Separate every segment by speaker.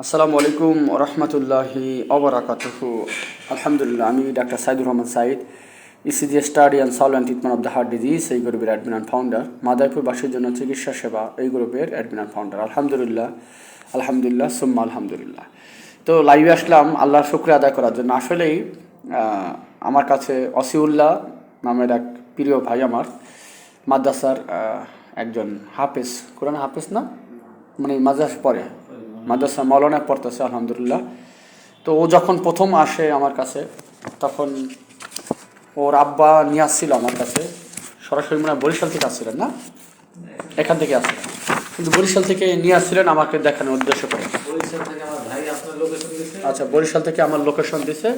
Speaker 1: আসসালামু আলাইকুম রহমতুল্লাহি অবরাকাতুহু আলহামদুলিল্লাহ, আমি doctor Saidur Rahman Saeed ECG study and solve and treatment of the heart disease এই গ্রুপের অ্যাডমিন অ্যান্ড ফাউন্ডার মাদারীপুরবাসীর জন্য চিকিৎসা সেবা, এই গ্রুপের অ্যাডমিন অ্যান্ড ফাউন্ডার আলহামদুলিল্লাহ আলহামদুলিল্লাহ, সুম্মা আলহামদুলিল্লাহ। তো লাইভে আসলাম, আল্লাহর শুক্রিয়া আদায় করার জন্য। আসলেই আমার কাছে অসিউল্লাহ নামের এক প্রিয় ভাই আমার, মাদ্রাসার একজন হাফেজ। কোরআন হাফেজ না? মানে মাদ্রাস পড়ে। মাদ্রাসা মৌলানায় পড়তেছে আলহামদুলিল্লাহ। তো ও যখন প্রথম আসে আমার কাছে তখন ওর আব্বা নিয়ে আসছিল আমার কাছে। সরাসরি মানে বরিশাল থেকে আসছিলেন না? এখান থেকে আসছিলেন। কিন্তু বরিশাল থেকে নিয়ে আসছিলেন আমাকে দেখানোর উদ্দেশ্য করে। আচ্ছা বরিশাল থেকে আমার লোকেশন দিছে।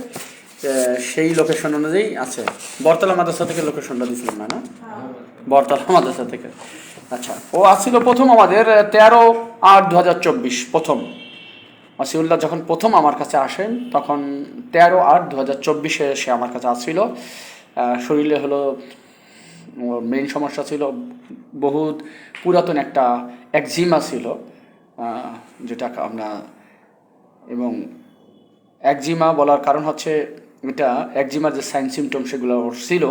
Speaker 1: সেই লোকেশন অনুযায়ী আছে। বরতলা মাদ্রাসা থেকে লোকেশনটা দিছিলেন না? বরতলা মাদ্রাসা থেকে। আচ্ছা ও আসছিল প্রথম আমাদের তেরো আট দু হাজার চব্বিশ, প্রথম। আসিউল্লাহ যখন প্রথম আমার কাছে আসেন, তখন তেরো আট দু হাজার চব্বিশে সে আমার কাছে আসছিল। শরীরে হলো মেইন সমস্যা ছিল, বহুত পুরাতন একটা একজিমা ছিল যেটা আমরা, এবং একজিমা বলার কারণ হচ্ছে এটা একজিমার যে সাইন সিমটম সেগুলো ওর ছিল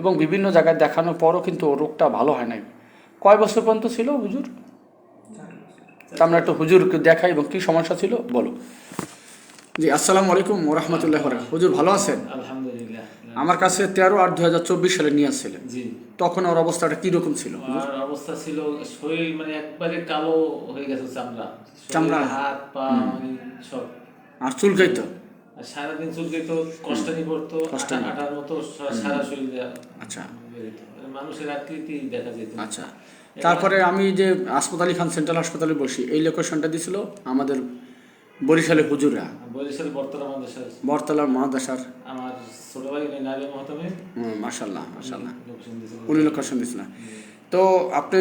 Speaker 1: এবং বিভিন্ন জায়গায় দেখানোর পরও কিন্তু ওর রোগটা ভালো হয় নাই। কয় বছর পর্যন্ত ছিল হুজুর? আমরা একটু হুজুরকে দেখাই এবং কী সমস্যা ছিল বলো। জি আসসালামু আলাইকুম রহমতুল্লাহ হুজুর ভালো আছেন?
Speaker 2: আলহামদুলিল্লাহ
Speaker 1: আমার কাছে তেরো আট দু হাজার চব্বিশ সালে নিয়ে আসছিলেন
Speaker 2: জি।
Speaker 1: তখন ওর অবস্থাটা কীরকম ছিল
Speaker 2: আর অবস্থা ছিল শরীর মানে একবারে কালো হয়ে গেছে চামড়া।
Speaker 1: চামড়া?
Speaker 2: হাত পা মানে সব।
Speaker 1: আর চুলকাইতো
Speaker 2: সারাদিন কষ্টানি পড়তো
Speaker 1: কষ্টানি।
Speaker 2: আটা- আটার মতো সারা শরীর
Speaker 1: আচ্ছা।
Speaker 2: মানে মানুষের আকৃতি দেখা যেত।
Speaker 1: আচ্ছা। তারপরে আমি যে আসফত আলী খান সেন্ট্রাল হাসপাতালে বসি এই লোকেশনটা দিছিল আমাদের বরিশালে হুজুরা
Speaker 2: বরিশাল বর্তমান মাদ্রাসার।
Speaker 1: বরতলার মহাদাসার
Speaker 2: আমার ছোট ভাই নারী মহতমে লোকেশন দিয়েছিল
Speaker 1: উনি লোকেশন দিছিলেন তো আপনি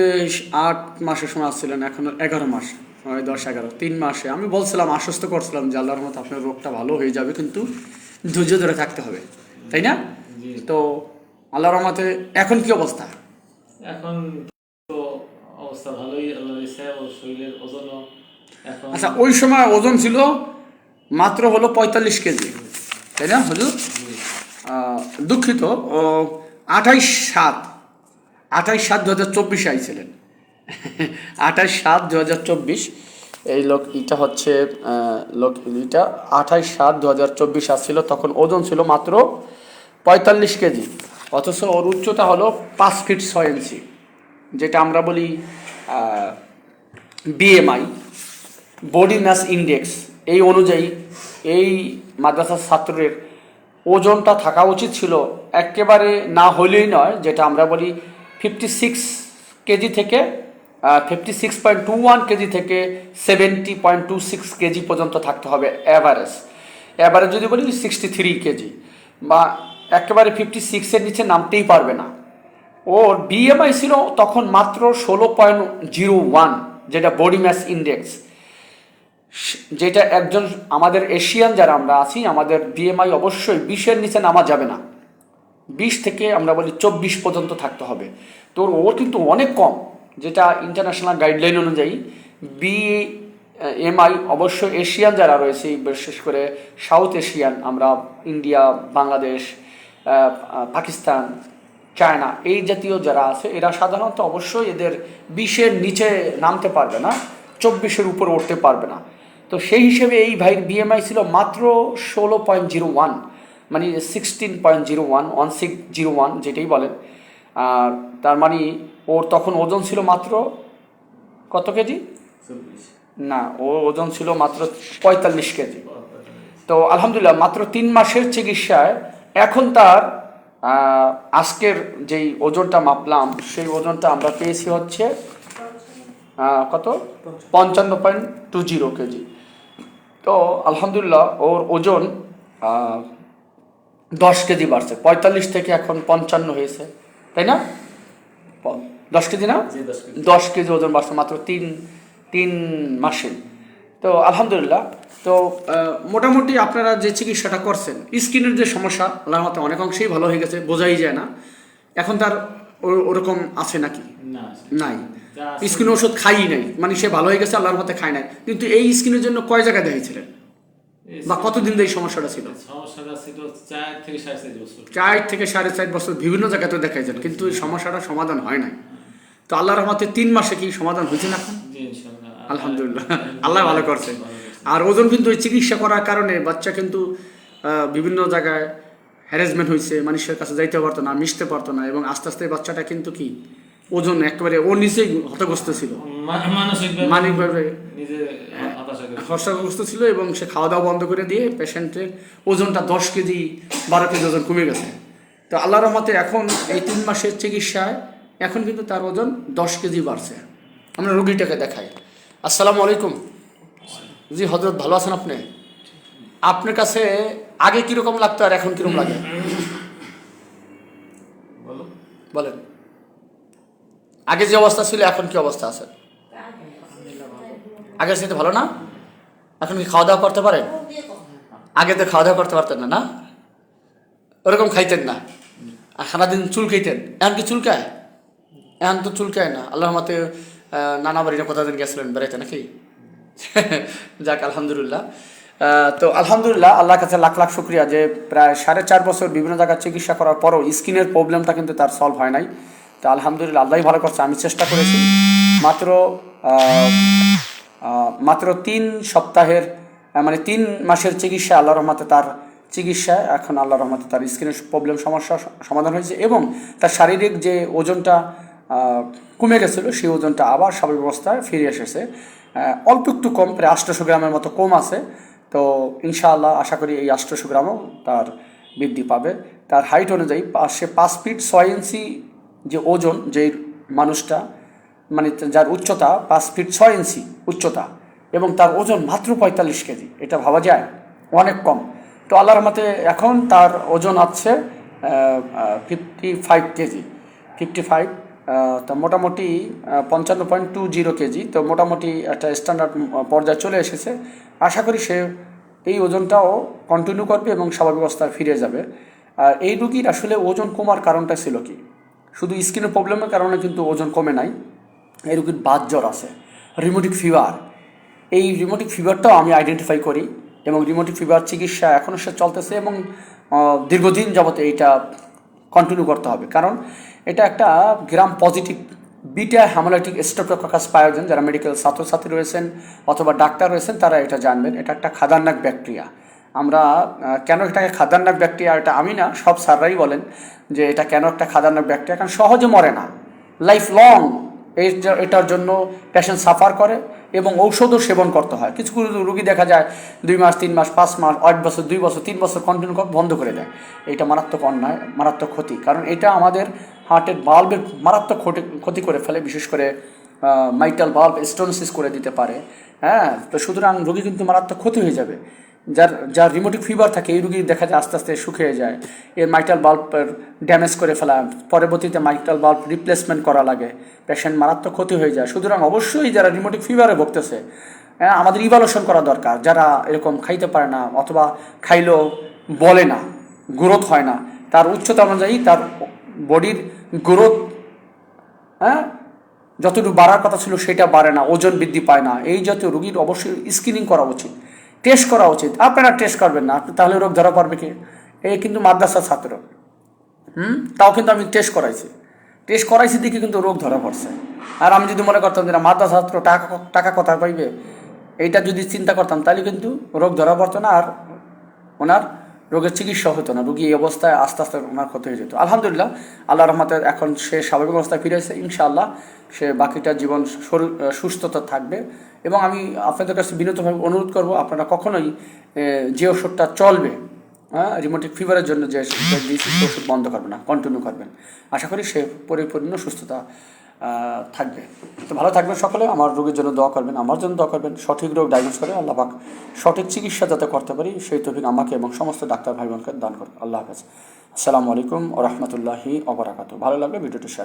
Speaker 1: আট মাসের সময় আসছিলেন এখন এগারো মাস। হয় দশ এগারো তিন মাসে। আমি বলছিলাম আশ্বস্ত করছিলাম যে আল্লাহর মতো আপনার রোগটা ভালো হয়ে যাবে কিন্তু ধৈর্য ধরে থাকতে হবে তাই না? তো আল্লাহর রহমতে এখন কি অবস্থা?
Speaker 2: এখন তো অবস্থা ভালোই আল্লাহ শরীরের ওজনও এখন
Speaker 1: আচ্ছা ওই সময় ওজন ছিল মাত্র হলো পঁয়তাল্লিশ কেজি তাই না হুজুর? দুঃখিত আঠাইশ সাত আঠাইশ সাত দু হাজার চব্বিশে আইছিলেন। আঠাইশ সাত দু হাজার চব্বিশ। এই লোক এটা হচ্ছে লোক এটা আঠাইশ সাত দু হাজার চব্বিশ আসছিল, তখন ওজন ছিল মাত্র পঁয়তাল্লিশ কেজি। অথচ ওর উচ্চতা হলো পাঁচ ফিট ছয় ইঞ্চি, যেটা আমরা বলি বিএমআই বডি ম্যাস ইন্ডেক্স এই অনুযায়ী এই মাদ্রাসার ছাত্রের ওজনটা থাকা উচিত ছিল, একেবারে না হলেই নয়, যেটা আমরা বলি ফিফটি সিক্স কেজি থেকে fifty six point two one KG থেকে seventy point two six KG পর্যন্ত থাকতে হবে অ্যাভারেজ অ্যাভারেজ যদি বলি সিক্সটি থ্রি কেজি। বা একেবারে ফিফটি সিক্সের নিচে নামতেই পারবে না। ওর বিএমআই ছিল তখন মাত্র ষোলো পয়েন্ট জিরো ওয়ান যেটা বডি ম্যাস ইন্ডেক্স যেটা একজন আমাদের এশিয়ান যারা আমরা আছি, আমাদের বিএমআই অবশ্যই বিশের নিচে নামা যাবে না। বিশ থেকে আমরা বলি চব্বিশ পর্যন্ত থাকতে হবে। তো ওর কিন্তু অনেক কম। যেটা ইন্টারন্যাশনাল গাইডলাইন অনুযায়ী বি এমআই অবশ্য এশিয়ান যারা রয়েছে, বিশেষ করে সাউথ এশিয়ান আমরা ইন্ডিয়া বাংলাদেশ পাকিস্তান চায়না এই জাতীয় যারা আছে, এরা সাধারণত অবশ্যই এদের বিশের নিচে নামতে পারবে না, চব্বিশের উপরে উঠতে পারবে না। তো সেই হিসেবে এই ভাইয়ের বিএমআই ছিল মাত্র ষোলো পয়েন্ট জিরো ওয়ান মানে sixteen point zero one one six zero one যেটাই বলেন। আর তার মানে ওর তখন ওজন ছিল মাত্র কত কেজি? না ওর ওজন ছিল মাত্র পঁয়তাল্লিশ কেজি। তো আলহামদুলিল্লাহ মাত্র তিন মাসের চিকিৎসায় এখন তার আজকের যেই ওজনটা মাপলাম সেই ওজনটা আমরা পেয়েছি হচ্ছে কত? পঞ্চান্ন পয়েন্ট টু জিরো কেজি। তো আলহামদুলিল্লাহ ওর ওজন দশ কেজি বাড়ছে। পঁয়তাল্লিশ থেকে এখন পঞ্চান্ন হয়েছে। তাই না? দশ কেজি না?
Speaker 2: দশ কেজি।
Speaker 1: ওজন বাড়ছে মাত্র তিন তিন মাসে। তো আলহামদুলিল্লাহ। তো মোটামুটি আপনারা যে চিকিৎসাটা করছেন স্কিনের যে সমস্যা আল্লাহর মতে অনেক অংশেই ভালো হয়ে গেছে বোঝাই যায় না। এখন তার ওরকম আছে নাকি? নাই। স্কিন ওষুধ খাই নাই। মানে সে ভালো হয়ে গেছে আল্লাহর মতে খায় নাই। কিন্তু এই স্কিনের জন্য কয় জায়গায় দেখিয়েছিলেন
Speaker 2: এই
Speaker 1: বা কতদিন ধরে এই সমস্যাটা ছিল?
Speaker 2: সমস্যাটা ছিল চার থেকে সাড়ে চার বছর।
Speaker 1: চার থেকে সাড়ে চার বছর বিভিন্ন জায়গাতে দেখাইছেন কিন্তু এই সমস্যাটা সমাধান হয় নাই। তো আল্লাহর রহমতে তিন মাসে কি সমাধান হয়েছে না আলহামদুলিল্লাহ। আল্লাহ ভালো করছে। আর ওজন কিন্তু ওই চিকিৎসা করার কারণে বাচ্চা কিন্তু বিভিন্ন জায়গায় হ্যারাসমেন্ট হয়েছে মানুষের কাছে যাইতে পারতো না মিশতে পারতো না এবং আস্তে আস্তে বাচ্চাটা কিন্তু কি ওজন একেবারে ও নিচেই হতগ্রস্ত ছিল।
Speaker 2: মানসিকভাবে
Speaker 1: হর্ষগ্রস্ত ছিল এবং সে খাওয়া দাওয়া বন্ধ করে দিয়ে পেশেন্টের ওজনটা দশ কেজি বারো কেজি ওজন কমে গেছে। তো আল্লাহ রহমতে এখন এই তিন মাসের চিকিৎসায় এখন কিন্তু তার ওজন দশ কেজি বাড়ছে। আমরা রুগীটাকে দেখাই। আসসালামু আলাইকুম। জি হজরত ভালো আছেন আপনি? আপনার কাছে আগে কীরকম লাগতো আর এখন কীরকম লাগে? বলেন। আগে যে অবস্থা ছিল এখন কি অবস্থা আছে? আগের সাথে ভালো না? এখন কি খাওয়া দাওয়া করতে পারেন? আগে তো খাওয়া দাওয়া করতে পারতেন না না? ওরকম খাইতেন না। আর সারাদিন চুল খাইতেন। এখন কি চুলকায় এখন তো চুলকায় না। আল্লাহর মতে নানা বাড়িটা কতদিন গেছিলেন বেড়াইতে নাকি? যাক, আলহামদুলিল্লাহ। তো আলহামদুলিল্লাহ, আল্লাহর কাছে লাখ লাখ শুক্রিয়া যে প্রায় সাড়ে চার বছর বিভিন্ন জায়গায় চিকিৎসা করার পরও স্কিনের প্রবলেমটা কিন্তু তার সলভ হয় নাই। তো আলহামদুলিল্লাহ আল্লাহ ভালো করছে, আমি চেষ্টা করেছি। মাত্র মাত্র তিন সপ্তাহের মানে তিন মাসের চিকিৎসা আল্লাহ রহমতে তার চিকিৎসায় এখন আল্লাহ রহমতে তার স্কিনের প্রবলেম সমস্যা সমাধান হয়েছে এবং তার শারীরিক যে ওজনটা কমে গেছিল, সেই ওজনটা আবার স্বাভাবিক অবস্থায় ফিরে এসেছে। অল্প একটু কম, প্রায় আটশোশো গ্রামের মতো কম আছে। তো ইনশাআল্লাহ আশা করি এই আটশোশো গ্রামও তার বৃদ্ধি পাবে। তার হাইট অনুযায়ী সে পাঁচ ফিট ছয় ইঞ্চি যে ওজন যে মানুষটা মানে যার উচ্চতা পাঁচ ফিট ছয় ইঞ্চি উচ্চতা এবং তার ওজন মাত্র পঁয়তাল্লিশ কেজি, এটা ভাবা যায়? অনেক কম। তো আল্লাহর মতে এখন তার ওজন আছে fifty five KG. Fifty five তা মোটামুটি পঞ্চান্ন পয়েন্ট টু জিরো কেজি। তো মোটামুটি একটা স্ট্যান্ডার্ড পর্যায়ে চলে এসেছে। আশা করি সে এই ওজনটাও কন্টিনিউ করবে এবং স্বাভাবিক অবস্থায় ফিরে যাবে। আর এই রুগীর আসলে ওজন কমার কারণটা ছিল কি? শুধু স্কিনের প্রবলেমের কারণে কিন্তু ওজন কমে নাই। এই রুগীর বাত জ্বর আছে রিমোটিক ফিভার এই রিমোটিক ফিভারটাও আমি আইডেন্টিফাই করি এবং রিমোটিক ফিভার চিকিৎসা এখনও সে চলতেছে এবং দীর্ঘদিন যাবতে এইটা কন্টিনিউ করতে হবে। কারণ এটা একটা gram positive beta haemolytic streptococcus pyogenes যারা মেডিকেল ছাত্রছাত্রী রয়েছেন অথবা ডাক্তার রয়েছেন, তারা এটা জানবেন। এটা একটা খাদারনাক ব্যাকটেরিয়া আমরা কেন এটাকে খাদারনাক ব্যাকটেরিয়া এটা আমি না, সব স্যাররাই বলেন যে এটা কেন একটা খাদারনাক ব্যাকটেরিয়া কারণ সহজে মরে না। লাইফ লং এই এটার জন্য পেশেন্ট সাফার করে এবং ঔষধও সেবন করতে হয়। কিছু কিছু রুগী দেখা যায়, দুই মাস, তিন মাস, পাঁচ মাস, আট বছর, দুই বছর, তিন বছর কন্টিনিউ বন্ধ করে দেয়। এটা মারাত্মক অন্যায়, মারাত্মক ক্ষতি। কারণ এটা আমাদের হার্টের বাল্বের মারাত্মক ক্ষতি ক্ষতি করে ফেলে, বিশেষ করে মাইটাল বাল্ব স্টোনসিস করে দিতে পারে। হ্যাঁ তো সুতরাং রোগী কিন্তু মারাত্মক ক্ষতি হয়ে যাবে। যার যার রিমোটিক ফিভার থাকে, এই রুগী দেখা যায় আস্তে আস্তে শুকিয়ে যায়। এর মাইটাল বাল্বের ড্যামেজ করে ফেলা, পরবর্তীতে মাইটাল বাল্ব রিপ্লেসমেন্ট করা লাগে। পেশেন্ট মারাত্মক ক্ষতি হয়ে যায়। সুতরাং অবশ্যই যারা রিমোটিক ফিভারে ভুগতেছে হ্যাঁ আমাদের ইভালুশন করা দরকার। যারা এরকম খাইতে পারে না, অথবা খাইলেও বলে না, গ্রোথ হয় না, তার উচ্চতা অনুযায়ী তার বডির গ্রোথ হ্যাঁ যতটুকু বাড়ার কথা ছিল সেটা বাড়ে না, ওজন বৃদ্ধি পায় না। এই জাতীয় রুগীর অবশ্যই স্ক্রিনিং করা উচিত। টেস্ট করা উচিত। আপনারা টেস্ট করবেন না আপনি তাহলে রোগ ধরা পারবে কি? এই কিন্তু মাদ্রাসার ছাত্র। হুম? তাও কিন্তু আমি টেস্ট করাইছি। টেস্ট করাইছি দেখে কিন্তু রোগ ধরা পড়ছে। আর আমি যদি মনে করতাম যে না, মাদ্রাসা ছাত্র টাকা টাকা কথা পাইবে? এইটা যদি চিন্তা করতাম, তাহলে কিন্তু রোগ ধরা পড়তো না আর ওনার রোগের চিকিৎসা হতো না। রোগী এই অবস্থায় আস্তে আস্তে ওনার ক্ষতি হয়ে যেত। আলহামদুলিল্লাহ আল্লাহ রহমতে এখন সে স্বাভাবিক অবস্থায় ফিরে এসেছে। ইনশাআল্লাহ সে বাকিটা জীবন সুস্থতা থাকবে। এবং আমি আপনাদের কাছে বিনীতভাবে অনুরোধ করব, আপনারা কখনোই যে ওষুধটা চলবে হ্যাঁ রিমোটিক ফিভারের জন্য যে ওষুধ বন্ধ করবে না কন্টিনিউ করবেন। আশা করি সে পরিপূর্ণ সুস্থতা থাকবে। তো ভালো থাকবেন সকলে, আমার রোগীর জন্য দোয়া করবেন, আমার জন্য দোয়া করবেন। সঠিক রোগ ডায়াগনোস করে আল্লাহ পাক সঠিক চিকিৎসা যাতে করতে পারি, সেই তফিক আমাকে এবং সমস্ত ডাক্তার ভাই বোনকে দান করুন আল্লাহ হাফেজ। আসসালামু আলাইকুম ও রহমতুল্লাহি অবরাকাত ভালো লাগলে ভিডিওটি শেয়ার